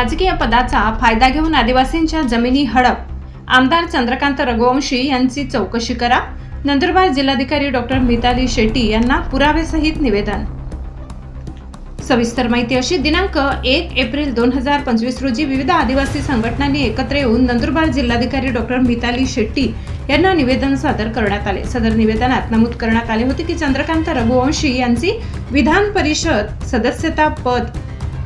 राजकीय पदाचा फायदा घेऊन आदिवासींच्या जमिनी हडप. आमदार चंद्रकांत रघुवंशी यांची चौकशी करा. नंदुरबार जिल्हाधिकारी डॉक्टर मिताली शेट्टी यांना पुरावेसहित निवेदन. सविस्तर माहिती अशी दिनांक एक एप्रिल दोन हजार पंचवीस रोजी विविध आदिवासी संघटनांनी एकत्र येऊन नंदुरबार जिल्हाधिकारी डॉक्टर मिताली शेट्टी यांना निवेदन सादर करण्यात आले. सदर निवेदनात नमूद करण्यात आले होते की चंद्रकांत रघुवंशी यांची विधान परिषद सदस्यता पद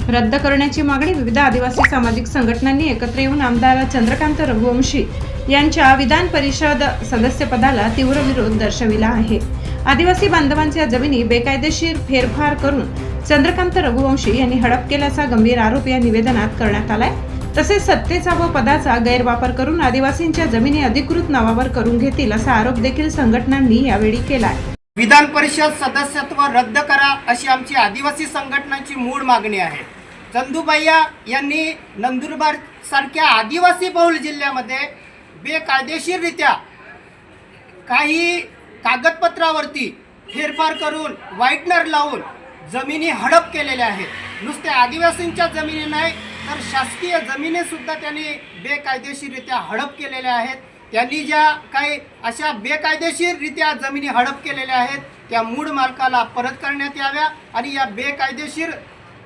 रद्द करण्याची मागणी विविध आदिवासी सामाजिक संघटनांनी एकत्र येऊन आमदार चंद्रकांत रघुवंशी यांच्या विधान परिषद सदस्यपदाला तीव्र विरोध दर्शविला आहे. आदिवासी बांधवांच्या जमिनी बेकायदेशीर फेरफार करून चंद्रकांत रघुवंशी यांनी हडप केल्याचा गंभीर आरोप या निवेदनात करण्यात आलाय. तसेच सत्तेचा व पदाचा गैरवापर करून आदिवासींच्या जमिनी अधिकृत नावावर करून घेतील असा आरोप देखील संघटनांनी यावेळी केला आहे विधान परिषद सदस्यत्व रद्द करा अशी आमची आदिवासी संघटनांची मूळ मागणी आहे. चंदूबाईया यांनी नंदुरबार सारख्या आदिवासी बहुल जिल्ह्यामध्ये बेकायदेशीररित्या काही कागदपत्रावरती फेरफार करून व्हाईटनर लावून जमिनी हडप केलेल्या आहेत. नुसत्या आदिवासींच्या जमिनी नाही तर शासकीय जमिनीसुद्धा त्यांनी बेकायदेशीररित्या हडप केलेल्या आहेत. त्यांनी ज्या काही अशा बेकायदेशीररित्या जमिनी हडप केलेल्या आहेत त्या मूळ मालकाला परत करण्यात याव्या आणि या बेकायदेशीर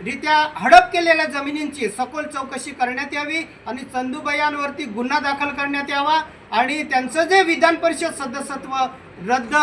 रित्या हडप केलेल्या जमिनींची सखोल चौकशी करण्यात यावी आणि चंदूबयांवरती गुन्हा दाखल करण्यात यावा आणि त्यांचं जे विधान परिषद सदस्यत्व रद्द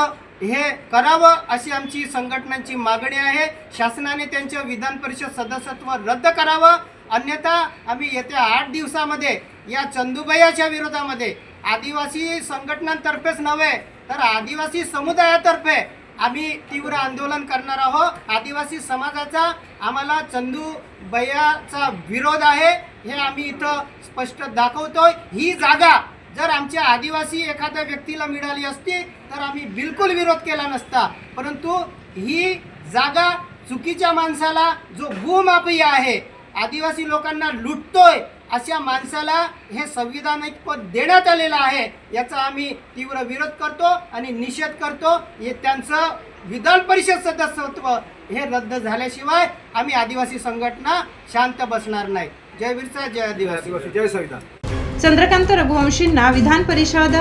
हे करावं अशी आमची संघटनांची मागणी आहे. शासनाने त्यांचं विधान परिषद सदस्यत्व रद्द करावं. अन्यथा आम्ही येत्या आठ दिवसामध्ये या चंदूबयाच्या विरोधामध्ये आदिवासी संघटनांतर्फेच नव्हे तर आदिवासी समुदायातर्फे आम्ही तीव्र आंदोलन करणार आहोत. आदिवासी समाजाचा आम्हाला चंदू बयाचा विरोध आहे हे आम्ही इथं स्पष्ट दाखवतोय. ही जागा जर आमच्या आदिवासी एखाद्या व्यक्तीला मिळाली असती तर आम्ही बिलकुल विरोध केला नसता. परंतु ही जागा चुकीच्या माणसाला जो भूमापी आहे आदिवासी लोकांना लुटतोय अशा माणसाला हे संविधानिक पद देण्यात आलेलं आहे याचा आम्ही तीव्र विरोध करतो आणि निषेध करतो. हे त्यांचं विधान परिषद सदस्यत्व हे रद्द झाल्याशिवाय आम्ही आदिवासी संघटना शांत बसणार नाही. जय बिरसा जय आदिवासी. जय संविधान. चंद्रकांत रघुवंशींना विधान परिषद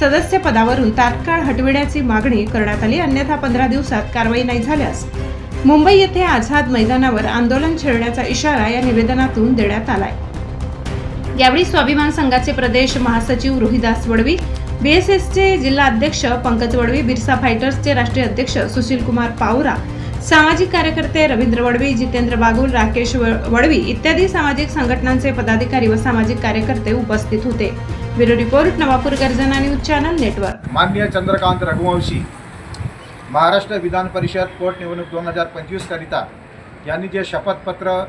सदस्य पदावरून तात्काळ हटविण्याची मागणी करण्यात आली. अन्यथा पंधरा दिवसात कारवाई नाही झाल्यास मुंबई येथे आझाद मैदानावर आंदोलन छेडण्याचा इशारा या निवेदनातून देण्यात आलाय. यावेळी स्वाभिमान संघाचे प्रदेश महासचिव रोहिदास वडवी बीएसएसचे जिल्हा अध्यक्ष पंकज वडवी बिरसा फायटर्सचे राष्ट्रीय अध्यक्ष सुशील कुमार पावरा सामाजिक कार्यकर्ते रवींद्र वडवी जितेंद्र बागुल राकेश वडवी इत्यादी सामाजिक संघटनांचे पदाधिकारी व सामाजिक कार्यकर्ते उपस्थित होते. ब्युरो रिपोर्ट नवापूर गर्जना न्यूज चॅनल नेटवर्क. माननीय चंद्रकांत रघुवंशी महाराष्ट्र विधान परिषद पोटनिवडणूक दोन हजार पंचवीसकरिता यांनी जे शपथपत्र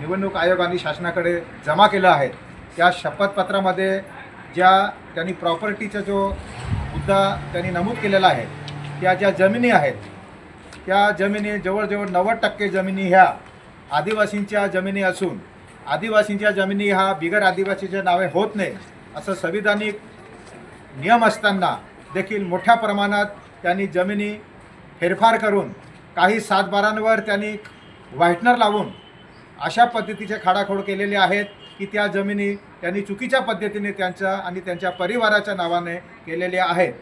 निवडणूक आयोगाने शासनाकडे जमा केलं आहे त्या शपथपत्रामध्ये ज्या त्यांनी प्रॉपर्टीचा जो मुद्दा त्यांनी नमूद केलेला आहे त्या ज्या जमिनी आहेत त्या जमिनी जवळजवळ नव्वद टक्के जमिनी ह्या आदिवासींच्या जमिनी असून आदिवासींच्या जमिनी ह्या बिगर आदिवासीच्या नावे होत नाही असं संविधानिक नियम असताना देखील मोठ्या प्रमाणात त्यांनी जमिनी फेरफार करून काही सातबारांवर त्यांनी व्हाईटनर लावून अशा पद्धतीचे खाडाखोड केलेले आहेत की त्या जमिनी त्यांनी चुकीच्या पद्धतीने त्यांच्या आणि त्यांच्या परिवाराच्या नावाने केलेल्या आहेत.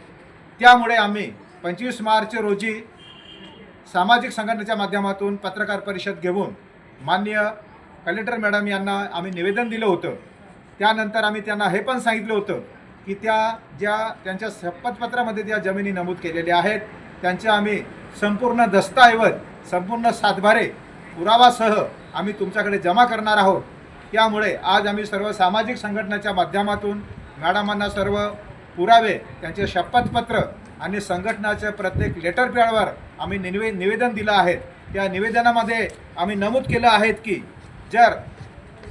त्यामुळे आम्ही पंचवीस मार्च रोजी सामाजिक संघटनेच्या माध्यमातून पत्रकार परिषद घेऊन माननीय कलेक्टर मॅडम यांना आम्ही निवेदन दिलं होतं. त्यानंतर आम्ही त्यांना हे पण सांगितलं होतं की त्या ज्या त्यांच्या शपथपत्रामध्ये त्या जमिनी नमूद केलेल्या आहेत त्यांचे आम्ही संपूर्ण दस्तऐवज संपूर्ण सातबारे पुरावासह आम्ही तुमच्याकडे जमा करणार आहोत. त्यामुळे आज आम्ही सर्व सामाजिक संघटनेच्या माध्यमातून मॅडमांना सर्व पुरावे त्यांचे शपथपत्र आणि संघटनाच्या प्रत्येक लेटर पॅडवर आम्ही निवे निवेदन दिलं आहे. त्या निवेदनामध्ये आम्ही नमूद केलं आहेत की जर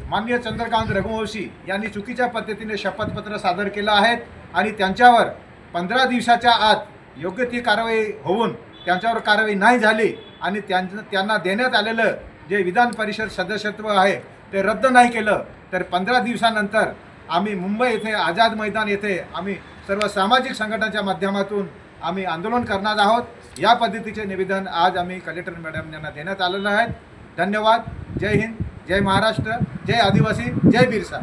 माननीय चंद्रकांत रघुवंशी यांनी चुकीच्या पद्धतीने शपथपत्र सादर केलं आहेत आणि त्यांच्यावर पंधरा दिवसाच्या आत योग्य ती कारवाई होऊन त्यांच्यावर कारवाई नाही झाली आणि त्यांना देण्यात आलेलं जे विधान परिषद सदस्यत्व आहे ते रद्द नाही केलं तर पंधरा दिवसानंतर आम्ही मुंबई येथे आझाद मैदान येथे आम्ही सर्व सामाजिक संघटनाच्या माध्यमातून आम्ही आंदोलन करणार आहोत. या पद्धतीचे निवेदन आज आम्ही कलेक्टर मॅडम यांना देण्यात आलेलं आहे. धन्यवाद. जय हिंद. जय महाराष्ट्र. जय आदिवासी. जय बिरसा.